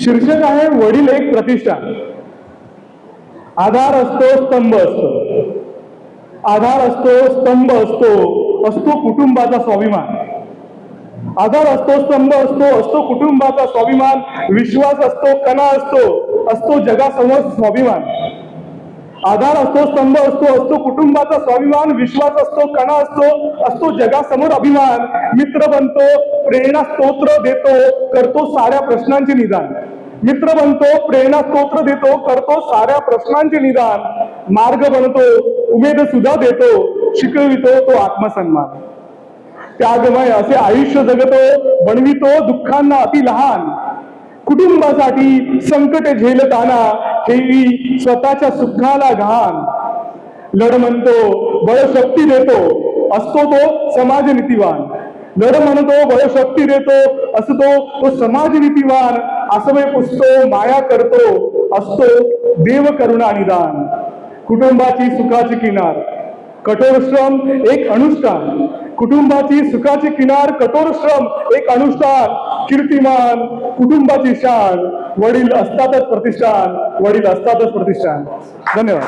शीर्षक आहे वडील एक प्रतिष्ठान आधार असतो स्तंभ असतो. आधार असतो स्तंभ असतो असतो कुटुंबाचा स्वाभिमान. आधार असतो स्तंभ असतो असतो कुटुंबाचा स्वाभिमान. विश्वास असतो कणा असतो असतो जगासमोर स्वाभिमान. आधार असतो स्तंभ असतो असतो कुटुंबाचा स्वाभिमान. विश्वास असतो कणा असतो असतो जगासमोर अभिमान. मित्र बनतो प्रेरणा स्तोत्र देतो करतो साऱ्या प्रश्नांचे निदान. मित्र बनतो प्रेरणा स्तोत्र देतो करतो साऱ्या प्रश्नांचे निदान. मार्ग बनतो उमेद सुद्धा देतो शिकवितो तो आत्मसन्मान. त्यागमय असे आयुष्य जगतो बनवितो दुःखांना अति लहान. कुटुंबासाठी संकट झेलताना ठेवी स्वतःच्या सुखाला घाण. लढ म्हणतो बळशक्ती देतो असतो तो समाज नीतिवान लढ म्हणतो बळशक्ती देतो असतो तो समाज नीतिवान असं मी पुसतो माया करतो असतो देव करुणा निदान. कुटुंबाची सुखाची किनार कठोर श्रम एक अनुष्ठान. कुटुंबाची सुखाची किनार कठोर श्रम एक अनुष्ठान. कीर्तिमान कुटुंबाची शान. वडील असतातच प्रतिष्ठान वडील असतातच प्रतिष्ठान. धन्यवाद.